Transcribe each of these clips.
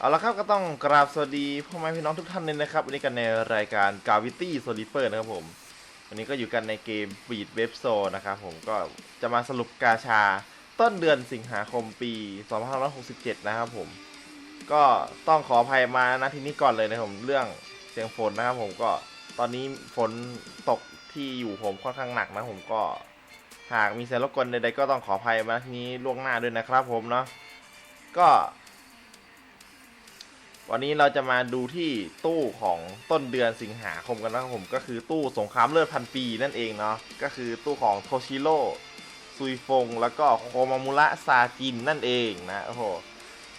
เอาละครับก็ต้องกราบสวัสดีพ่อแม่พี่น้องทุกท่านเลยนะครับ วันนี้กันในรายการ Gravity s o l i p e r นะครับผม วันนี้ก็อยู่กันในเกม Beat Web z o นะครับผมก็จะมาสรุปกาชาต้นเดือนสิงหาคมปี 2567 นะครับผม ก็ต้องขออภัยมาณที่นี้ก่อนเลยนะผมเรื่องเสียงฝนนะครับผมก็ตอนนี้ฝนตกที่อยู่ผมค่อนข้างหนักนะผมก็หากมีเสียงรบกวนใดๆก็ต้องขออภัยมาณที่นี้ล่วงหน้าด้วยนะครับผมเนาะก็ วันนี้เราจะมาดูที่ตู้ของต้นเดือนสิงหาคมกันนะครับผมก็คือตู้สงครามเลือดพันปีนั่นเองเนาะก็คือตู้ของโทชิโร่ซุยฟง แล้วก็โคมามุระซาจินนั่นเองนะโอ้โห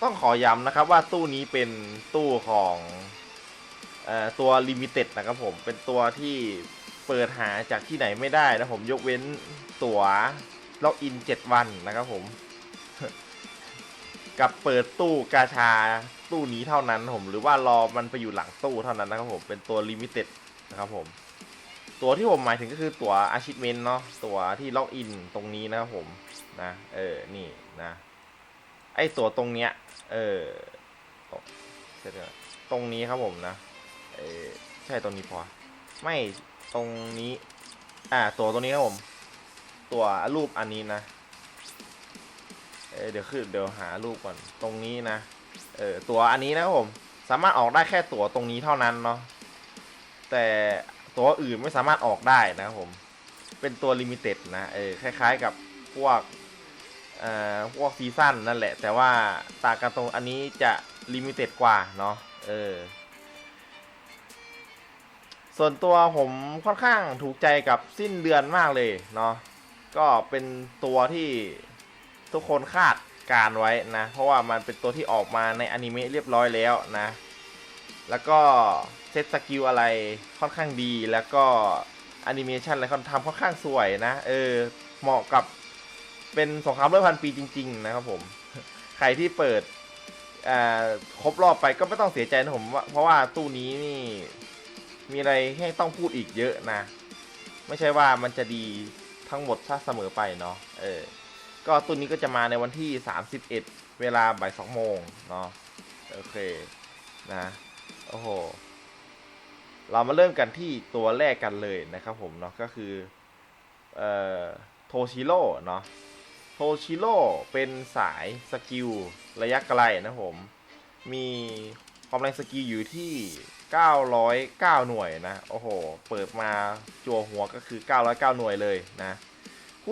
ต้องขอย้ำนะครับว่าตู้นี้เป็นตู้ของออตัวลิมิเต็ดนะครับผมเป็นตัวที่เปิดหาจากที่ไหนไม่ได้นะผมยกเว้นตั๋วล็อกอิน 7 วันนะครับผม กับเปิดตู้กาชา ตู้นี้เท่านั้นผม หรือว่ารอมันไปอยู่หลังตู้เท่านั้นนะครับผม เป็นตัวลิมิเต็ดนะครับผม ตัวที่ผมหมายถึงก็คือตัวอาชิเมนเนาะ ตัวที่ล็อกอินตรงนี้นะครับผมนะ เออ นี่นะ ไอตัวตรงเนี้ย เออตรงเดี๋ยวๆตรงนี้ครับผมนะ เออใช่ตรงนี้พอ ไม่ตรงนี้ อ่า ตัวตรงนี้ครับผม ตัวรูปอันนี้นะ เออเดี๋ยวคือเดี๋ยวหารูปก่อน ตรงนี้นะ เออตัวอันนี้นะครับผมสามารถออกได้แค่ตัวตรงนี้เท่านั้นเนาะแต่ตัวอื่นไม่สามารถออกได้นะครับผม เป็นตัวลิมิเต็ดนะเออคล้าย ๆ กับพวกเอ่อพวกซีซั่นนั่นแหละ แต่ว่าตากันตรงอันนี้จะลิมิเต็ดกว่าเนาะเออส่วนตัวผมค่อนข้างถูกใจกับสิ้นเดือนมากเลยเนาะก็เป็นตัวที่ทุกคนคาด การไว้นะ เพราะว่ามันเป็นตัวที่ออกมาในอนิเมะเรียบร้อยแล้วนะ แล้วก็เซตสกิลอะไรค่อนข้างดีแล้วก็แอนิเมชันอะไรเขาทำค่อนข้างสวยนะ เออ เหมาะกับเป็นสงครามเรื่องพันปีจริง ๆ นะครับผม ใครที่เปิดอ่าครบรอบไปก็ไม่ต้องเสียใจนะผมว่าเพราะว่าตู้นี้นี่มีอะไรให้ต้องพูดอีกเยอะนะ ไม่ใช่ว่ามันจะดีทั้งหมดถ้าเสมอไปเนาะเออ ก็ตัวนี้ก็จะมาในวันที่ 31 เวลาบ่ายสองโมงเนาะโอเคนะโอ้โหเรามาเริ่มกันที่ตัวแรกกันเลยนะครับผมเนาะก็คือเอ่อโทชิโร่เนาะโทชิโร่เป็นสายสกิลระยะไกลนะผม มีความแรงสกิลอยู่ที่ 909 หน่วยนะ โอ้โห เปิดมาจัวหัวก็คือ 909 หน่วยเลยนะ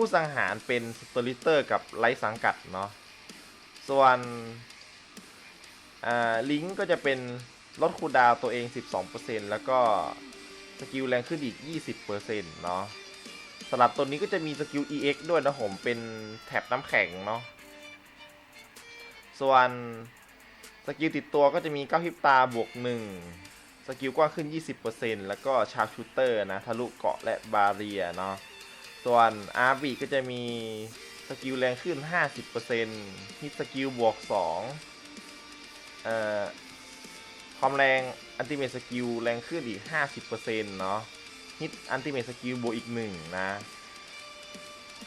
ผู้สังหารเป็นสตอริเตอร์กับไลท์สังกัดเนาะ ส่วนลิงก์ก็จะเป็นลดคูดาวตัวเอง 12%แล้วก็สกิลแรงขึ้นอีก 20%เนาะสำหรับตัวนี้ก็จะมีสกิล EX ด้วยนะผมเป็นแท็บน้ำแข็งเนาะ ส่วนสกิลติดตัวก็จะมีก้าวพริบตาบวก 1 สกิลกว้างขึ้น 20%แล้วก็ชาร์ปชูเตอร์นะ ทะลุเกาะและบาเรียเนาะ ส่วนอาร์บีก็จะมีสกิลแรงขึ้น 50%ฮิตสกิลบวก 2 เอ่อความแรงอันติเมทสกิลแรงขึ้นอีก 50%เนาะฮิตอันติเมทสกิลบวกอีก 1 นะ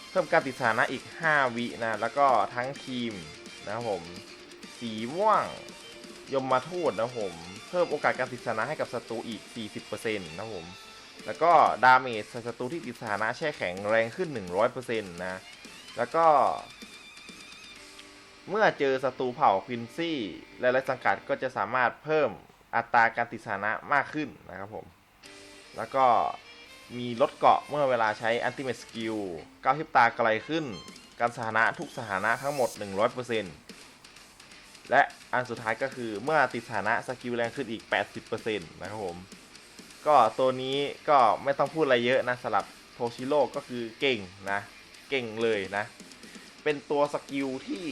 เพิ่มการติดสถานะอีก 5 วินะ แล้วก็ทั้งทีมนะครับผม สีม่วงยมมาทูตนะผม เพิ่มโอกาสการติดสถานะให้กับศัตรูอีก 40%นะผม แล้วก็ดาเมจศัตรูที่ติดสถานะแช่แข็งแรงขึ้น 100%นะ แล้วก็ เมื่อเจอศัตรูเผ่าควินซี่และไรสังกัดก็จะสามารถเพิ่มอัตราการติดสถานะมากขึ้นนะครับผม แล้วก็มีลดเกาะเมื่อเวลาใช้อันติเมทสกิลก้าวทิบตาไกลขึ้น การสถานะทุกสถานะทั้งหมด 100%และอันสุดท้ายก็คือเมื่อติดสถานะสกิลแรงขึ้นอีก 80%นะครับผม ก็ตัวนี้ก็ไม่ต้องพูดอะไรเยอะนะสำหรับโทชิโร่ก็คือเก่งนะ เก่งเลยนะ เป็นตัวสกิลที่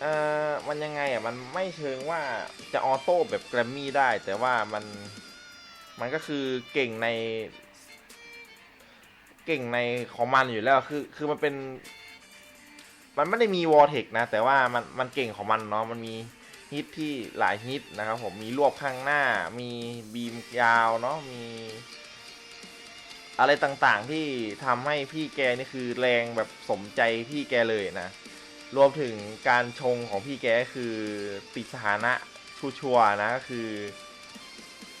เอ่อมันยังไงอะมันไม่เชิงว่าจะออโต้แบบแกรมมี่ได้ แต่ว่ามันมันก็คือเก่งใน เก่งในของมันอยู่แล้วคือคือมันเป็น มันไม่ได้มีวอร์เทกนะ แต่ว่ามันมันเก่งของมันเนาะมันมี ฮิตที่หลายฮิตนะครับผมมีรวบข้างหน้า มีบีมยาวเนาะมี อะไรต่างๆที่ทำให้พี่แกนี่คือแรงแบบสมใจพี่แกเลยนะ รวมถึงการชงของพี่แกคือติดสถานะชูชัวนะก็คือ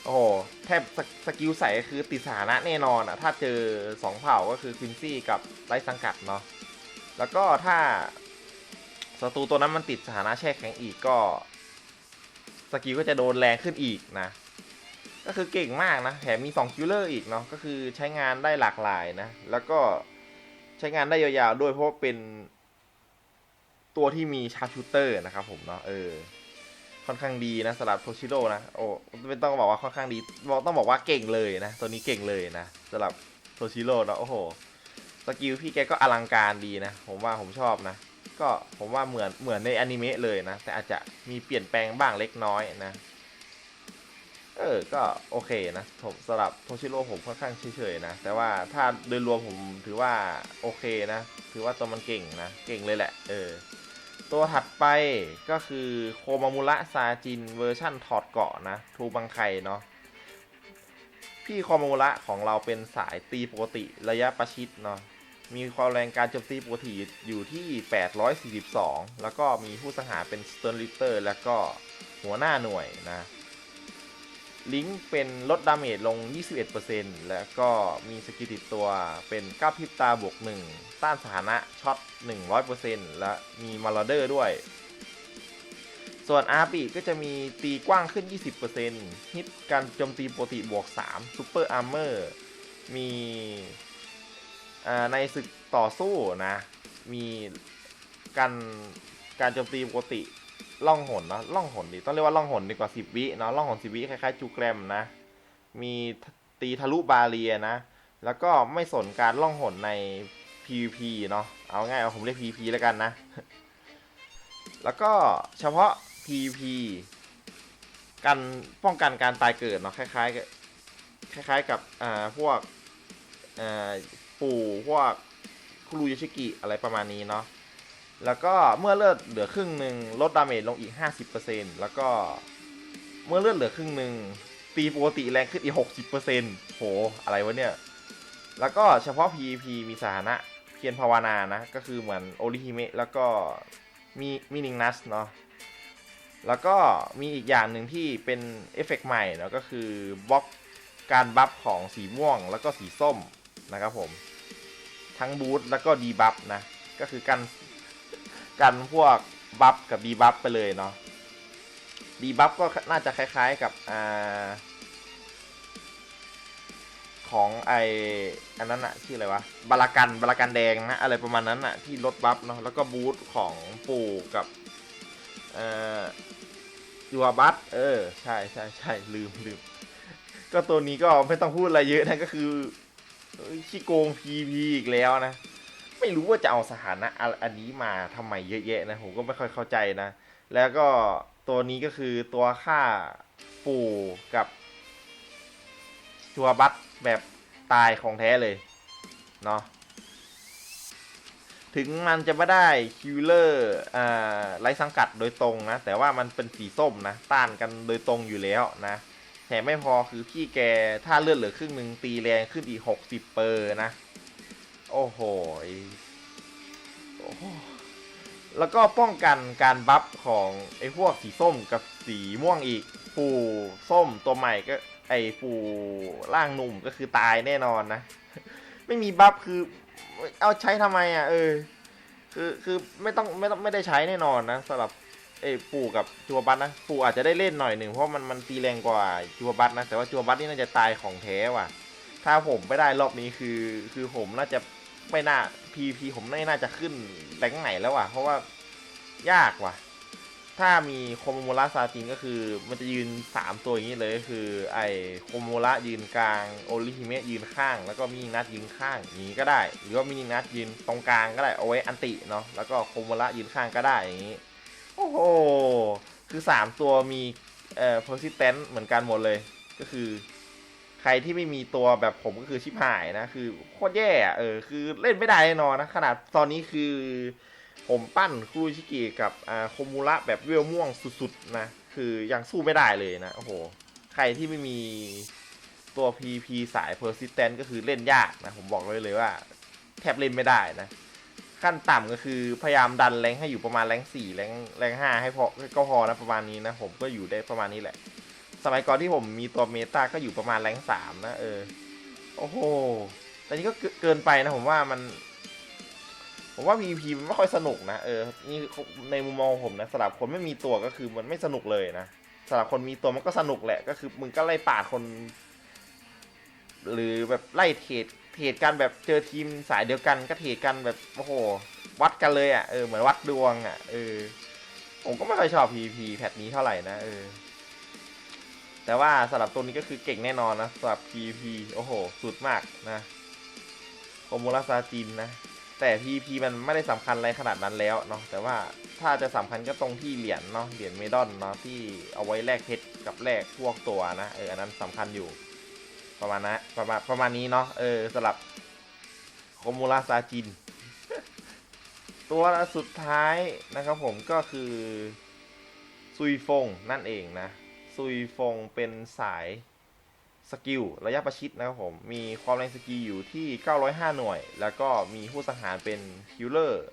โอ้โหแทบสสกิลใส่คือติดสถานะแน่นอนอะถ้าเจอสองเผ่าก็คือควินซี่กับไรสังกัดเนาะแล้วก็ถ้าศัตรูตัวนั้นมันติดสถานะแช่แข็งอีกก็ สกิลก็จะโดนแรงขึ้นอีกนะ ก็คือเก่งมากนะแถมมี2คิลเลอร์อีกเนาะก็คือใช้งานได้หลากหลายนะ แล้วก็ใช้งานได้ยาวๆด้วยเพราะว่าเป็นตัวที่มีชาร์ชูเตอร์นะครับผมเนาะเออค่อนข้างดีนะสำหรับโทชิโร่นะโอ้ไม่ต้องบอกว่าค่อนข้างดีบอกต้องบอกว่าเก่งเลยนะ ตัวนี้เก่งเลยนะสำหรับโทชิโร่เนาะโอ้โหสกิลพี่แกก็อลังการดีนะ ผมว่าผมชอบนะ ก็ผมว่าเหมือนเหมือนในอนิเมะเลยนะ แต่อาจจะมีเปลี่ยนแปลงบ้างเล็กน้อยนะ เออ ก็โอเคนะผมสำหรับโทชิโร่ผมค่อนข้างเฉยๆนะ แต่ว่าถ้าโดยรวมผมถือว่าโอเคนะ ถือว่าตัวมันเก่งนะ เก่งเลยแหละ เออ ตัวถัดไปก็คือโคมามุระซาจินเวอร์ชั่นถอดเกาะนะ ทูบังไคเนาะพี่โคมามุระของเราเป็นสายตีปกติระยะประชิดเนาะ มีความแรงการโจมตีปกติอยู่ที่ 842 แล้วก็มีผู้สังหารเป็นสเต r ร์ลิเตอร์แล้วก็หัวหน้าหน่วยนะลิงก์เป็นลดดาเมจลง 21%แล้วก็มีสกิลติดตัวเป็นก้าพิบตาบวก 1 ต้านสถานะช็อต 100%และมีมาลเดอร์ด้วย ส่วนอาร์ปีก็จะมีตีกว้างขึ้น 20%ฮิตการโจมตีปกติบวก 3ซูเปอร์อาร์เมอร์ มี ในศึกต่อสู้นะ มีการการโจมตีปกติล่องหนเนาะล่องหนดีต้องเรียกว่าล่องหนดีกว่า10วิเนาะล่องหน10วิคล้ายๆจูแกรมนะ มีตีทะลุบาเรียนะ แล้วก็ไม่สนการล่องหนใน PVP เนาะเอาง่ายเอาผมเรียก PVP แล้วกันนะ แล้วก็เฉพาะ PVP การป้องกันการตายเกิดเนาะคล้ายๆคล้ายๆกับอ่าพวกอ่า ปู่พวกครุยชิกิอะไรประมาณนี้เนาะแล้วก็เมื่อเลือดเหลือครึ่งหนึ่งลดดาเมจลงอีก 50%แล้วก็เมื่อเลือดเหลือครึ่งหนึ่งตีปกติแรงขึ้นอีก 60%โห อะไรวะเนี่ย แล้วก็เฉพาะ PVP มีสถานะเพียรภาวนานะ ก็คือเหมือนโอริฮิเมะแล้วก็มีมินิงนัสเนาะแล้วก็มีอีกอย่างหนึ่งที่เป็นเอฟเฟกต์ใหม่เนาะก็คือบล็อกการบัฟของสีม่วงแล้วก็สีส้มนะครับผม ทั้งบูทแล้วก็ดีบัฟนะ ก็คือกันกันพวกบัฟกับดีบัฟไปเลยเนาะดีบัฟก็น่าจะคล้ายๆกับอ่าของไออันนั้นอะชื่ออะไรวะบารากันบารากันแดงนะอะไรประมาณนั้นอะที่ลดบัฟเนาะแล้วก็บูทของปู่กับเอ่อยูอาบัตเออใช่ใช่ใช่ลืมลืมก็ตัวนี้ก็ไม่ต้องพูดอะไรเยอะนะก็คือ ขี้โกง PV อีกแล้วนะ ไม่รู้ว่าจะเอาสถานะอันนี้มาทำไมเยอะแยะนะผมก็ไม่ค่อยเข้าใจนะ แล้วก็ตัวนี้ก็คือตัวค่าปู่กับชัวบัตแบบตายของแท้เลย เนาะถึงมันจะไม่ได้คิวเลอร์อ่าไร้สังกัดโดยตรงนะ แต่ว่ามันเป็นสีส้มนะ ต้านกันโดยตรงอยู่แล้วนะ แถมไม่พอคือพี่แกถ้าเลือดเหลือครึ่งหนึ่งตีแรงขึ้นอีก60เปอร์นะโอ้โหโอ้โหแล้วก็ป้องกันการบัฟของไอ้พวกสีส้มกับสีม่วงอีกปูส้มตัวใหม่ก็ ไอ้ปูร่างหนุ่มก็คือตายแน่นอนนะ ไม่มีบัฟคือเอาใช้ทำไมอะเออคือคือไม่ต้องไม่ต้องไม่ได้ใช้แน่นอนนะสำหรับ ไอ้ปูกับจัวบัตนะปูอาจจะได้เล่นหน่อยหนึ่งเพราะมันมันตีแรงกว่าจัวบัตนะแต่ว่าจัวบัตนี่น่าจะตายของแท้ว่ะ ถ้าผมไม่ได้รอบนี้คือคือผมน่าจะไม่น่า PVP ผมไม่น่าจะขึ้นแรงไหนแล้วว่ะ เพราะว่ายากว่ะ ถ้ามีโคโมโมระซาจินก็คือ มันจะยืน 3 ตัวอย่างนี้เลยก็คือ ไอโคโมโมระยืนกลางโอริฮิเมะยืนข้าง แล้วก็มินินัทยืนข้างอย่างนี้ก็ได้ หรือว่ามินินัทยืนตรงกลางก็ได้เอาไว้อันติเนาะแล้วก็โคโมโมระยืนข้างก็ได้อย่างนี้ อ้โห คือ3ตัวมีเอ่อ persistent เหมือนกันหมดเลย ก็คือ ใครที่ไม่มีตัวแบบผมก็คือชิบหายนะ คือโคตรแย่เออ คือเล่นไม่ได้แน่นอนนะ ขนาดตอนนี้คือ ผมปั้นครุชิกิกับอ่าโคมูระแบบเวลม่วงสุดๆนะ คือยังสู้ไม่ได้เลยนะ โอ้โห ใครที่ไม่มีตัว PP สาย persistent ก็คือเล่นยากนะ ผมบอกเลยเลยว่า แทบเล่นไม่ได้นะ ขั้นต่ำก็คือพยายามดันแรงให้อยู่ประมาณแรงสี่แรงแรงห้าให้พอก็พอนะประมาณนี้นะผมก็อยู่ได้ประมาณนี้แหละ สมัยก่อนที่ผมมีตัวเมตาก็อยู่ประมาณแรงสามนะเออโอ้โหแต่นี้ก็เกินไปนะผมว่ามัน ผมว่า PVP มันไม่ค่อยสนุกนะเออนี่ในมุมมองผมนะสำหรับคนไม่มีตัวก็คือมันไม่สนุกเลยนะสำหรับคนมีตัวมันก็สนุกแหละก็คือมึงก็ไล่ป่าคน หรือแบบไล่เทรด เทรดกันแบบเจอทีมสายเดียวกันก็เทรดกันแบบโอ้โห วัดกันเลยอะเออเหมือนวัดดวงอะเออผมก็ไม่ค่อยชอบ PVP แพทนี้เท่าไหร่นะเออแต่ว่าสำหรับตัวนี้ก็คือเก่งแน่นอนนะสำหรับ PVP โอ้โห สุดมากนะโคมูราซาจินนะ แต่ PVP มันไม่ได้สำคัญอะไรขนาดนั้นแล้วเนาะแต่ว่าถ้าจะสำคัญก็ตรงที่เหรียญเนาะเหรียญเมดอนเนาะที่เอาไว้แลกเพชรกับแลกพวกตัวนะเอออันนั้นสำคัญอยู่ ประมาณนะประมาณประมาณนี้เนาะเออสำหรับโคมูราซาจิน ตัวสุดท้ายนะครับผมก็คือ ซุยฟงนั่นเองนะ ซุยฟงเป็นสายสกิลระยะประชิดนะครับผม มีความแรงสกิลอยู่ที่ 905 หน่วย แล้วก็มีผู้สังหารเป็นคิลเลอร์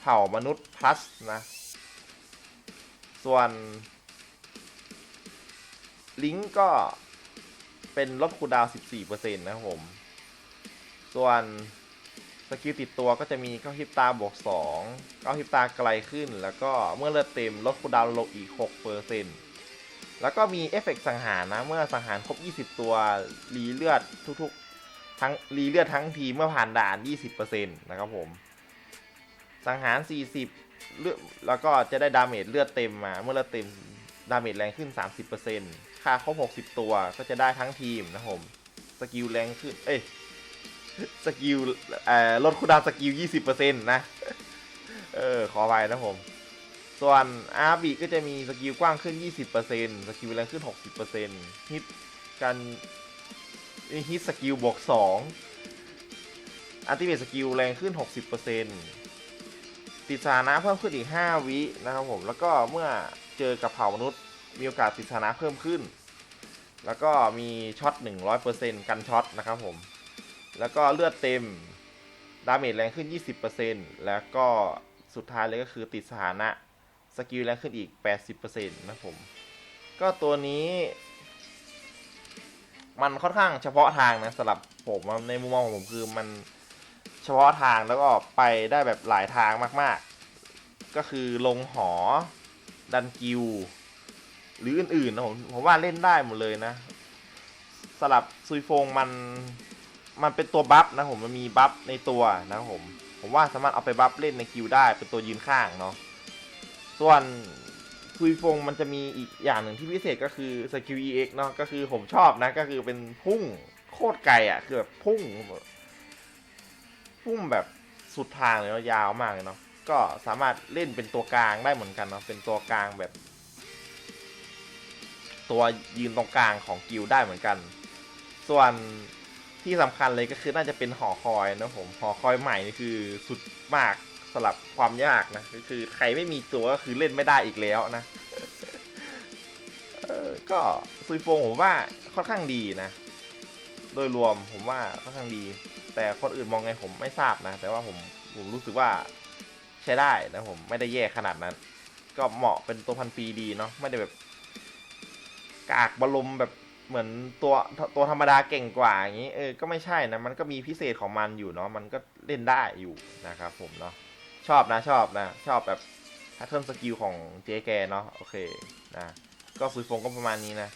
เผ่ามนุษย์พลัสนะ ส่วนลิงก์ก็ เป็นลดคูดาว 14%นะครับผม ส่วนสกิลติดตัวก็จะมีเก้าฮิปตาบวก2เก้าฮิปตาไกลขึ้น แล้วก็เมื่อเลือดเต็มลดคูดาวลงอีก 6%แล้วก็มีเอฟเฟกต์สังหารนะ เมื่อสังหารครบ 20 ตัวรีเลือดทุกๆ ทั้งรีเลือดทั้งทีเมื่อผ่านด่าน 20%นะครับผม สังหาร 40เลือดแล้วก็จะได้ดาเมจเลือดเต็มมา เมื่อเลือดเต็มดาเมจแรงขึ้น 30% ค่าครบ 60 ตัวก็จะได้ทั้งทีมนะครับผม สกิลแรงขึ้น เอ้ย สกิลเอ่อลดคูดาวสกิล 20%นะ เออ ขอไปนะผม ส่วนอาร์บีก็จะมีสกิลกว้างขึ้น 20%สกิลแรงขึ้น 60%ฮิตกันฮิตสกิลบวก 2อัลติเมทสกิลแรงขึ้น 60%ติดสานะเพิ่มขึ้นอีก 5 วินะครับผม แล้วก็เมื่อเจอกับเผ่ามนุษย์ มีโอกาสติดสถานะเพิ่มขึ้น แล้วก็มีช็อต 100%กันช็อตนะครับผม แล้วก็เลือดเต็ม ดาเมจแรงขึ้น 20%แล้วก็สุดท้ายเลยก็คือติดสถานะสกิลแรงขึ้นอีก 80%นะผม ก็ตัวนี้ มันค่อนข้างเฉพาะทางนะสำหรับผมในมุมมองของผมคือมันเฉพาะทางแล้วก็ไปได้แบบหลายทางมาก ๆ ก็คือลงหอ ดันกิว หรืออื่นๆนะผมผมว่าเล่นได้หมดเลยนะสำหรับซุยฟงมันมันเป็นตัวบัฟนะผมมันมีบัฟในตัวนะผมผมว่าสามารถเอาไปบัฟเล่นในกิวได้เป็นตัวยืนข้างเนาะส่วนซุยฟงมันจะมีอีกอย่างหนึ่งที่พิเศษก็คือสกิล EX เนาะก็คือผมชอบนะก็คือเป็นพุ่งโคตรไกลอะคือแบบพุ่งพุ่งแบบสุดทางเลยเนาะยาวมากเลยเนาะก็สามารถเล่นเป็นตัวกลางได้เหมือนกันเนาะเป็นตัวกลางแบบ ตัวยืนตรงกลางของกิลได้เหมือนกัน ส่วนที่สำคัญเลยก็คือน่าจะเป็นหอคอยนะผมหอคอยใหม่นี่คือสุดมากสำหรับความยากนะก็คือใครไม่มีตัวก็คือเล่นไม่ได้อีกแล้วนะก็ซุยโฟงผมว่าค่อนข้างดีนะ โดยรวมผมว่าค่อนข้างดี แต่คนอื่นมองไงผมไม่ทราบนะ แต่ว่าผมผมรู้สึกว่าใช้ได้นะผมไม่ได้แย่ขนาดนั้น ก็เหมาะเป็นตัวพันปีดีเนาะไม่ได้แบบ กากบอลมแบบเหมือนตัวตัวธรรมดาเก่งกว่าอย่างนี้เออก็ไม่ใช่นะมันก็มีพิเศษของมันอยู่เนาะมันก็เล่นได้อยู่นะครับผมเนาะชอบนะชอบนะ ชอบแบบแพทเทิร์นสกิลของเจแกเนาะโอเคนะก็ซุยฟงก็ประมาณนี้นะ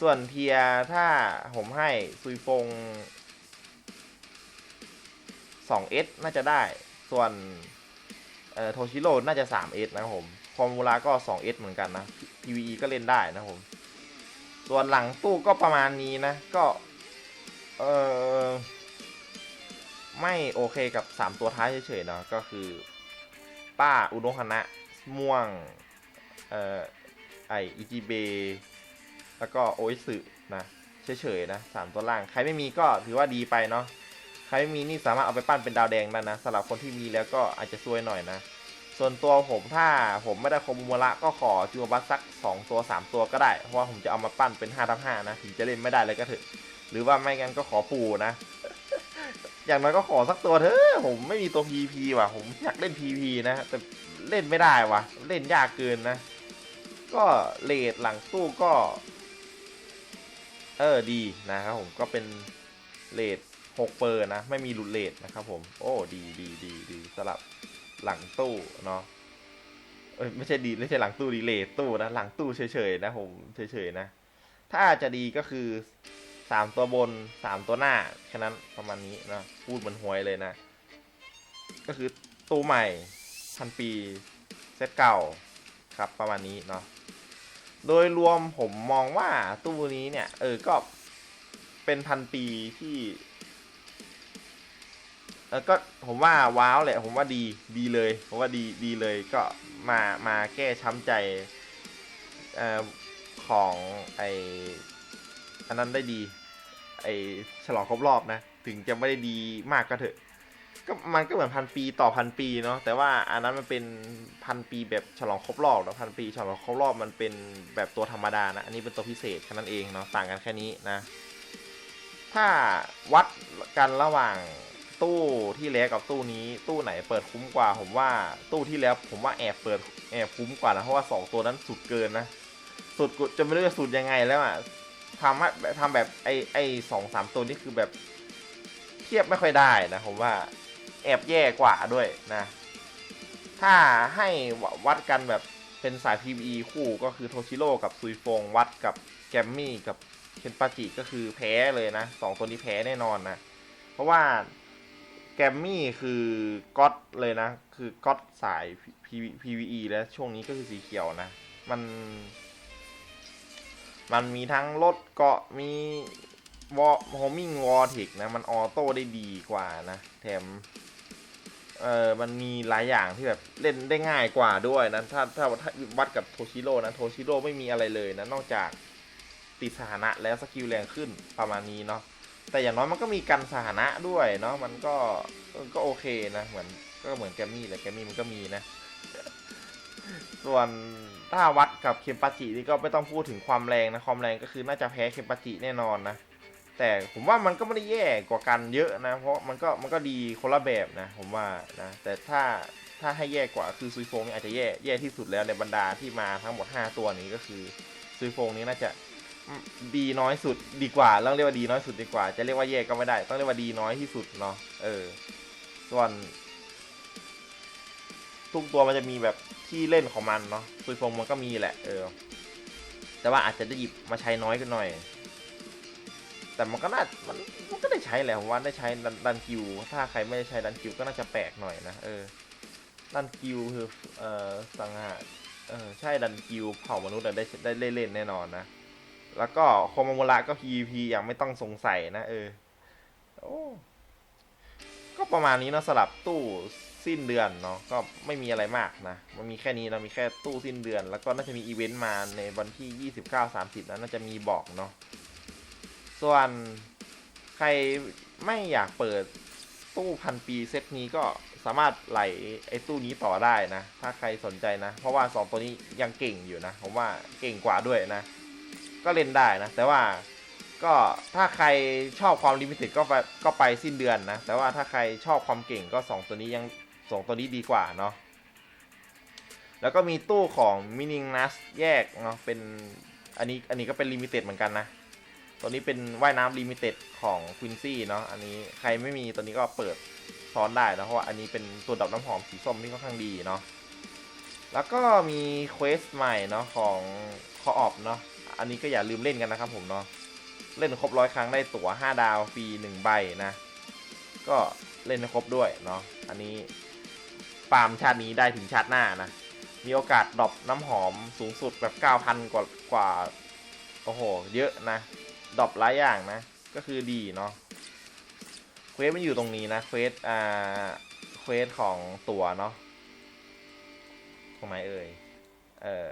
ส่วนเทียถ้าผมให้ซุยฟง 2S น่าจะได้ ส่วนเอ่อโทชิโร่น่าจะ 3S นะผมฟอมูลาก็ 2S เหมือนกันนะ PVE ก็เล่นได้นะผม ส่วนหลังตู้ก็ประมาณนี้นะ ก็ เออไม่โอเคกับ 3 ตัวท้ายเฉยๆเนาะก็คือ ป้าอุโนะฮานะ ม่วง เอ่อ ไออิจิเบ แล้วก็โออิสึนะเฉยๆนะสามตัวล่าง ใครไม่มีก็ถือว่าดีไปเนาะใครไม่มีนี่สามารถเอาไปปั้นเป็นดาวแดงได้นะสำหรับคนที่มีแล้วก็อาจจะซวยหน่อยนะ ส่วนตัวผมถ้าผมไม่ได้คอมมูระก็ขอจูบัสสัก 2 ตัว 3 ตัวก็ได้ เพราะว่าผมจะเอามาปั้นเป็น5ทับ5นะถึงจะเล่นไม่ได้เลยก็เถอะ หรือว่าไม่งั้นก็ขอปูนะ อย่างน้อยก็ขอสักตัวเถอะผมไม่มีตัว PP ว่ะ ผมอยากเล่น PP นะแต่เล่นไม่ได้ว่ะ เล่นยากเกินนะ ก็เลทหลังตู้ก็ เออดีนะครับผมก็เป็นเลท6เปอร์นะ ไม่มีหลุดเลทนะครับผม โอ้ดีดีดีดีสลับ หลังตู้เนาะเอ้ยไม่ใช่ดีไม่ใช่หลังตู้ดีเลทตู้นะหลังตู้เฉยๆนะผมเฉยๆนะ ถ้าจะดีก็คือสามตัวบนสามตัวหน้าแค่นั้นประมาณนี้นะพูดเหมือนหวยเลยนะ ก็คือตู้ใหม่พันปีเซตเก่าครับประมาณนี้เนาะโดยรวมผมมองว่าตู้นี้เนี่ย เออก็เป็นพันปีที่ เออก็ผมว่าว้าวแหละผมว่าดีดีเลยผมว่าดีดีเลยก็มามาแก้ช้ำใจอของไออันนั้นได้ดี ไอฉลองครบรอบนะ ถึงจะไม่ได้ดีมากก็เถอะ ก็มันก็เหมือนพันปีต่อพันปีเนาะแต่ว่าอันนั้นมันเป็นพันปีแบบฉลองครบรอบแล้วพันปีฉลองครบรอบมันเป็นแบบตัวธรรมดานะ อันนี้เป็นตัวพิเศษแค่นั้นเองเนาะต่างกันแค่นี้นะ ถ้าวัดกันระหว่าง ตู้ที่แล้วกับตู้นี้ ตู้ไหนเปิดคุ้มกว่า ผมว่าตู้ที่แล้วผมว่าแอบเปิดแอบคุ้มกว่านะเพราะว่าสองตัวนั้นสุดเกินนะสุดจะไม่รู้จะสุดยังไงแล้วอะทำให้ทำแบบไอไอสองสามตัวนี่คือแบบเทียบไม่ค่อยได้นะผมว่าแอบแย่กว่าด้วยนะ ถ้าให้วัดกันแบบเป็นสาย PVE คู่ก็คือโทชิโร่กับซุยฟงวัดกับแกมมี่กับเคนปาจิก็คือแพ้เลยนะสองตัวนี้แพ้แน่นอนนะ เพราะว่า แกมมี่คือก๊อตเลยนะ คือก๊อตสาย PVE แล้วช่วงนี้ก็คือสีเขียวนะ มัน มันมีทั้งรถเกาะมีวอโฮมิงวอทิกนะ มันออโต้ได้ดีกว่านะ แถม เออมันมีหลายอย่างที่แบบเล่นได้ง่ายกว่าด้วยนะ ถ้าถ้าวัดกับโทชิโร่นะ โทชิโร่ไม่มีอะไรเลยนะ นอกจากติดสถานะแล้วสกิลแรงขึ้นประมาณนี้เนาะ แต่อย่างน้อยมันก็มีกันสถานะด้วยเนาะมันก็ก็โอเคนะเหมือนก็เหมือนแกมมี่แหละแกมมี่มันก็มีนะ ส่วนถ้าวัดกับเคมปาจินี่ก็ไม่ต้องพูดถึงความแรงนะความแรงก็คือน่าจะแพ้เคมปาจิแน่นอนนะแต่ผมว่ามันก็ไม่ได้แย่กว่ากันเยอะนะ เพราะมันก็มันก็ดีคนละแบบนะ ผมว่านะแต่ถ้าถ้าให้แย่กว่าคือซุยโฟงนี่อาจจะแย่แย่ที่สุดแล้วในบรรดาที่มาทั้งหมด 5 ตัวนี้ก็คือซุยโฟงนี้น่าจะ อืม ดีน้อยสุดดีกว่าต้องเรียกว่าดีน้อยสุดดีกว่า จะเรียกว่าแย่ก็ไม่ได้ ต้องเรียกว่าดีน้อยที่สุดเนาะเออ ส่วน ทุกตัวมันจะมีแบบที่เล่นของมันเนาะซุยฟงมันก็มีแหละ เออ แต่ว่าอาจจะได้หยิบมาใช้น้อยกันหน่อย แต่มันก็น่ามันมันก็ได้ใช้แหละผมว่าได้ใช้ดันดันกิว ถ้าใครไม่ได้ใช้ดันกิวก็น่าจะแปลกหน่อยนะเออดันกิวคือเอ่อสังหารเออใช่ดันกิวเผ่ามนุษย์อะได้ได้ได้เล่นแน่นอนนะ แล้วก็โคมามุระก็ PVP อย่างไม่ต้องสงสัยนะ เออโอ้ก็ประมาณนี้เนาะสลับตู้สิ้นเดือนเนาะก็ไม่มีอะไรมากนะ มันมีแค่นี้เรามีแค่ตู้สิ้นเดือน แล้วก็น่าจะมีอีเวนต์มาในวันที่ 29 30นะน่าจะมีบอกเนาะส่วนใครไม่อยากเปิดตู้พันปีเซตนี้ก็สามารถไหลไอ้ตู้นี้ต่อได้นะ ถ้าใครสนใจนะ เพราะว่าสองตัวนี้ยังเก่งอยู่นะผมว่าเก่งกว่าด้วยนะ ก็เล่นได้นะ แต่ว่าก็ถ้าใครชอบความลิมิเต็ดก็ไปก็ไปสิ้นเดือนนะ แต่ว่าถ้าใครชอบความเก่งก็ 2 ตัวนี้ยังสองตัวนี้ดีกว่าเนาะแล้วก็มีตู้ของมินิงนัสแยกเนาะเป็นอันนี้อันนี้ก็เป็นลิมิเต็ดเหมือนกันนะ ตัวนี้เป็นว่ายน้ำลิมิเต็ดของควินซี่เนาะอันนี้ใครไม่มีตัวนี้ก็เปิดซ้อนได้นะเพราะว่าอันนี้เป็นตัวดับน้ำหอมสีส้มที่ค่อนข้างดีเนาะแล้วก็มีเควสใหม่เนาะของคออฟเนาะ อันนี้ก็อย่าลืมเล่นกันนะครับผมเนาะเล่นครบร้อยครั้งได้ตั๋ว5 ดาวฟรี1ใบนะ ก็เล่นครบด้วยเนาะอันนี้ปาล์มชาตินี้ได้ถึงชาติหน้านะ มีโอกาสดรอปน้ำหอมสูงสุดแบบ9,000 กว่ากว่าโอ้โห เยอะนะดรอปหลายอย่างนะ ก็คือดีเนาะเควสมันอยู่ตรงนี้นะเควสอ่าเควสของตั๋วเนาะตรงไหนเอ่ยเออ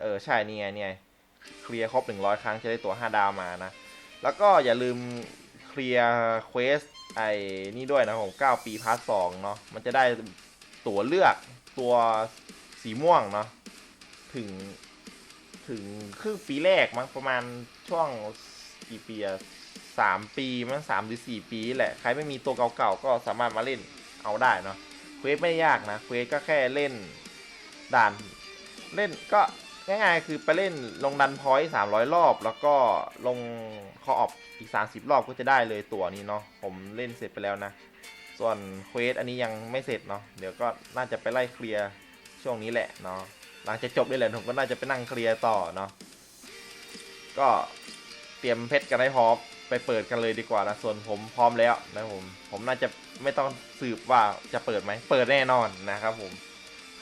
เออใช่นี่ไงนี่ไงเคลียร์ครบ100ครั้งจะได้ตัว5ดาวมานะ แล้วก็อย่าลืมเคลียร์เควสไอ้นี่ด้วยนะผม9ปีพาร์ทสเนาะมันจะได้ตัวเลือกตัวสีม่วงเนาะถึงถึงครึ่งปีแรกมั้งประมาณช่วงกี่ปีอะสามปีมันสามหรือสี่ปีแหละ ใครไม่มีตัวเก่าๆก็สามารถมาเล่นเอาได้เนาะเควสไม่ยากนะเควสก็แค่เล่นด่านเล่นก็ ง่ายๆ คือไปเล่นลงดันพอยต์สามร้อยรอบ แล้วก็ลงคอออฟอีก30รอบก็จะได้เลยตัวนี้เนาะผมเล่นเสร็จไปแล้วนะ ส่วนเควสอันนี้ยังไม่เสร็จเนาะเดี๋ยวก็น่าจะไปไล่เคลียร์ช่วงนี้แหละเนาะหลังจากจบนี่แหละผมก็น่าจะไปนั่งเคลียร์ต่อเนาะก็เตรียมเพชรกันให้พร้อมไปเปิดกันเลยดีกว่านะส่วนผมพร้อมแล้วนะผมผมน่าจะไม่ต้องสืบว่าจะเปิดไหมเปิดแน่นอนนะครับผม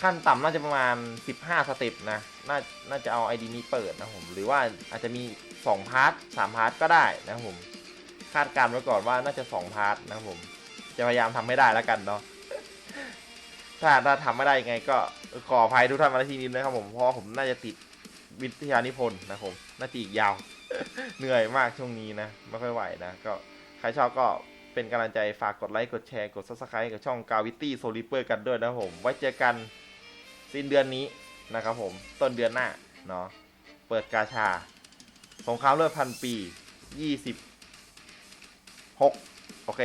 ขั้นต่ำน่าจะประมาณ 15 สเต็ปนะ น่าน่าจะเอา ID นี้เปิดนะผมหรือว่าอาจจะมี 2 พาร์ท3พาร์ทก็ได้นะผมคาดการณ์ไว้ก่อนว่าน่าจะ 2 พาร์ทนะผม จะพยายามทำให้ได้แล้วกันเนาะถ้าถ้าทำไม่ได้ยังไงก็ขออภัยทุกท่านมาที่นี้นะครับผมเพราะผมน่าจะติดวิทยานิพนธ์นะผมน่าจะอีกยาว เหนื่อยมากช่วงนี้นะไม่ค่อยไหวนะก็ใครชอบก็เป็นกำลังใจฝากกดไลค์กดแชร์กด subscribe กับช่องกาวิตี้โซลิเปอร์กันด้วยนะผม ไว้เจอกันสิ้นเดือนนี้ นะครับผมต้นเดือนหน้าเนาะเปิดกาชาสงครามเลือดพันปียี่สิบหกโอเค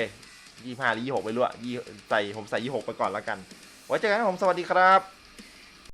ยี่ห้าหรือยี่หกไปรู้อะยี่ใส่ผมใส่ยี่หกไปก่อนแล้วกัน ไว้เจอกันครับผมสวัสดีครับ